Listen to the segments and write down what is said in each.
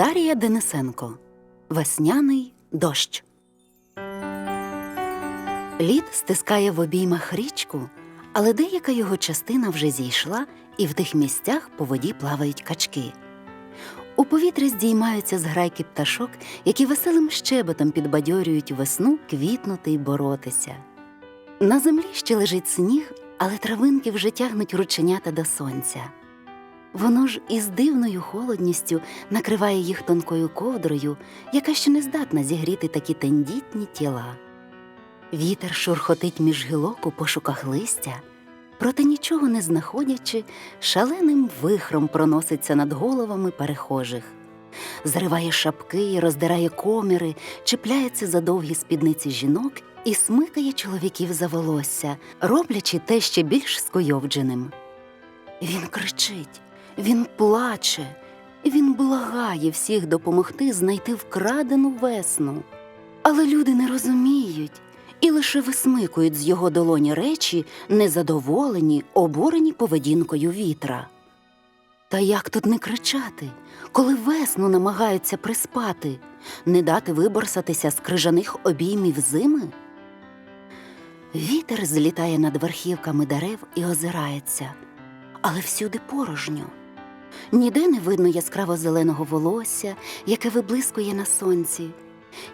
Дарія Денисенко Весняний дощ. Лід стискає в обіймах річку, але деяка його частина вже зійшла, і в тих місцях по воді плавають качки. У повітрі здіймаються зграйки пташок, які веселим щебетом підбадьорюють весну квітнути й боротися. На землі ще лежить сніг, але травинки вже тягнуть рученята до сонця. Воно ж із дивною холодністю накриває їх тонкою ковдрою, яка ще не здатна зігріти такі тендітні тіла. Вітер шурхотить між гілок у пошуках листя, проте нічого не знаходячи, шаленим вихром проноситься над головами перехожих. Зриває шапки, роздирає коміри, чіпляється за довгі спідниці жінок і смикає чоловіків за волосся, роблячи те ще більш скуйовдженим. Він кричить, він плаче, він благає всіх допомогти знайти вкрадену весну. Але люди не розуміють і лише висмикують з його долоні речі, незадоволені, обурені поведінкою вітра. Та як тут не кричати, коли весну намагаються приспати, не дати виборсатися з крижаних обіймів зими? Вітер злітає над верхівками дерев і озирається, але всюди порожньо. Ніде не видно яскраво зеленого волосся, яке виблискує на сонці,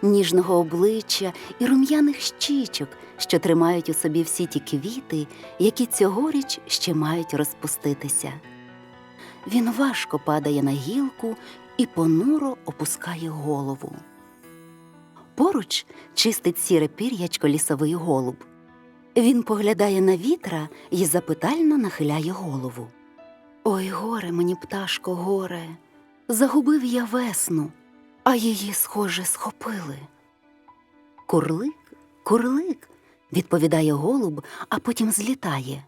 ніжного обличчя і рум'яних щічок, що тримають у собі всі ті квіти, які цьогоріч ще мають розпуститися. Він важко падає на гілку і понуро опускає голову. Поруч чистить сіре пір'ячко лісовий голуб. Він поглядає на вітра і запитально нахиляє голову. Ой, горе мені, пташко, горе, загубив я весну, а її, схоже, схопили. Курлик, курлик, відповідає голуб, а потім злітає.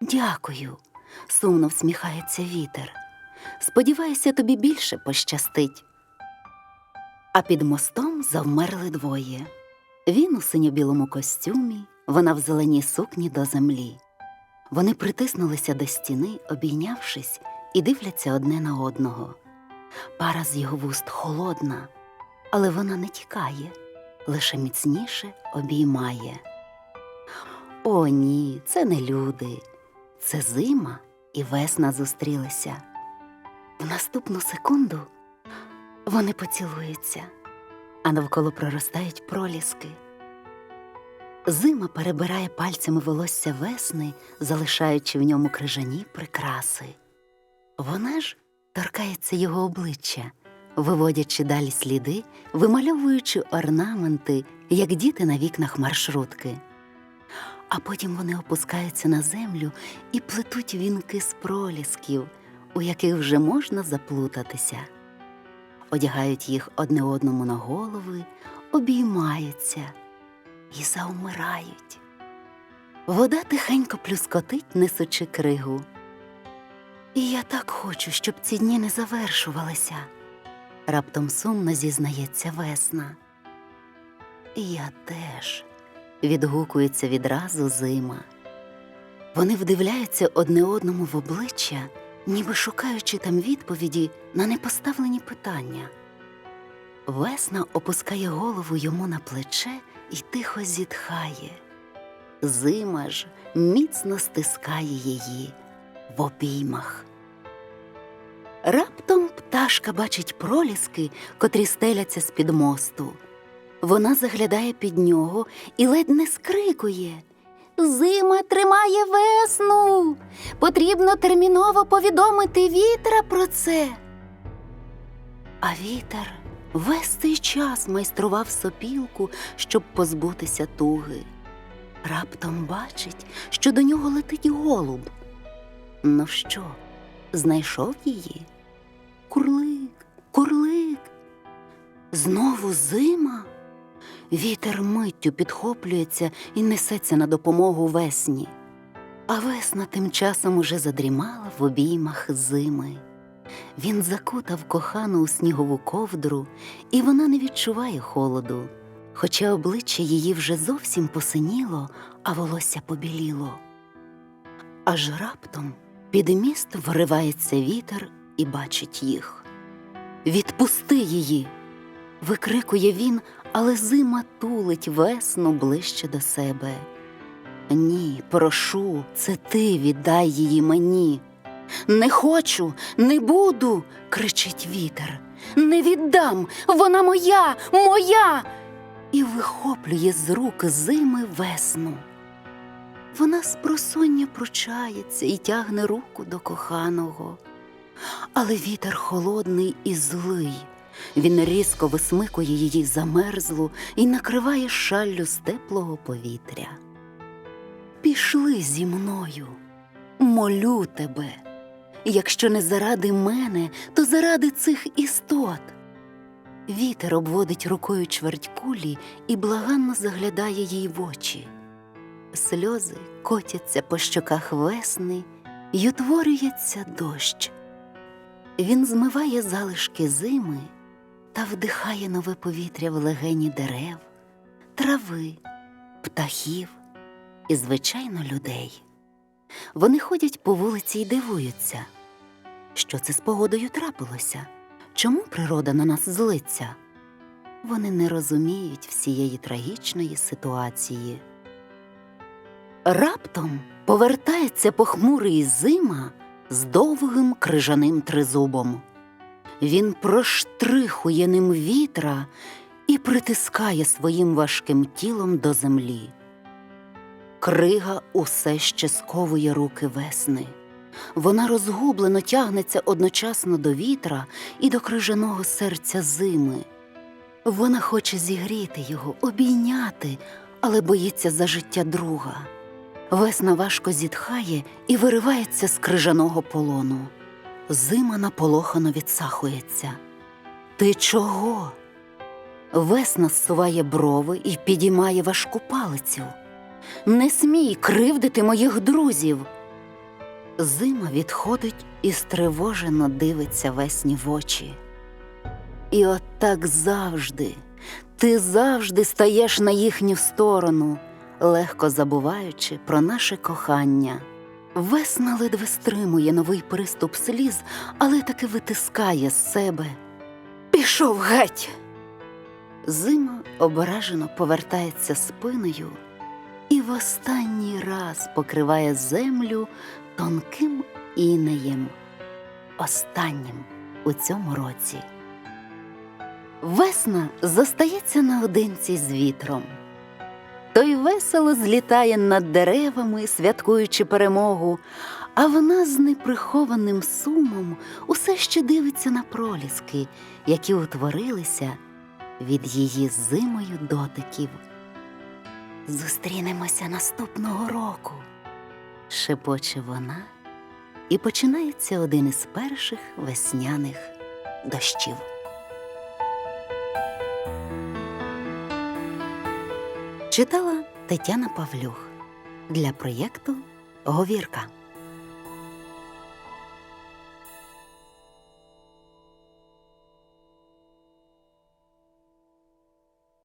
Дякую, сумно всміхається вітер. Сподіваюся, тобі більше пощастить. А під мостом завмерли двоє. Він у синьо-білому костюмі, вона в зеленій сукні до землі. Вони притиснулися до стіни, обійнявшись, і дивляться одне на одного. Пара з його вуст холодна, але вона не тікає, лише міцніше обіймає. О, ні, це не люди, це зима і весна зустрілися. В наступну секунду вони поцілуються, а навколо проростають проліски. Зима перебирає пальцями волосся весни, залишаючи в ньому крижані прикраси. Вона ж торкається його обличчя, виводячи далі сліди, вимальовуючи орнаменти, як діти на вікнах маршрутки. А потім вони опускаються на землю і плетуть вінки з пролісків, у яких вже можна заплутатися. Одягають їх одне одному на голови, обіймаються і завмирають. Вода тихенько плюскотить, несучи кригу. І я так хочу, щоб ці дні не завершувалися. Раптом сумно зізнається весна. І я теж відгукується відразу зима. Вони вдивляються одне одному в обличчя, ніби шукаючи там відповіді на непоставлені питання. Весна опускає голову йому на плече і тихо зітхає. Зима ж міцно стискає її в обіймах. Раптом пташка бачить проліски, котрі стеляться з-під мосту. Вона заглядає під нього і ледь не скрикує. Зима тримає весну. Потрібно терміново повідомити вітра про це. А вітер весь цей час майстрував сопілку, щоб позбутися туги. Раптом бачить, що до нього летить голуб. Ну що, знайшов її? Курлик, курлик. Знову зима. Вітер миттю підхоплюється і несеться на допомогу весні. А весна тим часом уже задрімала в обіймах зими. Він закутав кохану у снігову ковдру, і вона не відчуває холоду, хоча обличчя її вже зовсім посиніло, а волосся побіліло. Аж раптом під міст вривається вітер і бачить їх. Відпусти її. Викрикує він, але зима тулить весну ближче до себе. Ні, прошу, це ти віддай її мені. Не хочу, не буду, кричить вітер. Не віддам, вона моя, моя. І вихоплює з рук зими весну. Вона спросоння пручається і тягне руку до коханого. Але вітер холодний і злий. Він різко висмикує її замерзлу і накриває шаллю з теплого повітря. Пішли зі мною, молю тебе. Якщо не заради мене, то заради цих істот. Вітер обводить рукою чверть кулі і благанно заглядає їй в очі. Сльози котяться по щоках весни й утворюється дощ. Він змиває залишки зими та вдихає нове повітря в легені дерев, трави, птахів і, звичайно, людей. Вони ходять по вулиці й дивуються, що це з погодою трапилося, чому природа на нас злиться. Вони не розуміють всієї трагічної ситуації. Раптом повертається похмурий зима з довгим крижаним тризубом. Він проштрихує ним вітра і притискає своїм важким тілом до землі. Крига усе ще сковує руки весни. Вона розгублено тягнеться одночасно до вітра і до крижаного серця зими. Вона хоче зігріти його, обійняти, але боїться за життя друга. Весна важко зітхає і виривається з крижаного полону. Зима наполохано відсахується. Ти чого? Весна зсуває брови і підіймає важку палицю. Не смій кривдити моїх друзів. Зима відходить і стривожено дивиться весні в очі. І от так завжди, ти завжди стаєш на їхню сторону, легко забуваючи про наше кохання. Весна ледве стримує новий приступ сліз, але таки витискає з себе. Пішов геть. Зима ображено повертається спиною і в останній раз покриває землю тонким інеєм, останнім у цьому році. Весна зостається наодинці з вітром. Той весело злітає над деревами, святкуючи перемогу, а вона з неприхованим сумом усе ще дивиться на проліски, які утворилися від її зимою дотиків. Зустрінемося наступного року, шепоче вона, і починається один із перших весняних дощів. Читала Тетяна Павлюх для проєкту Говірка.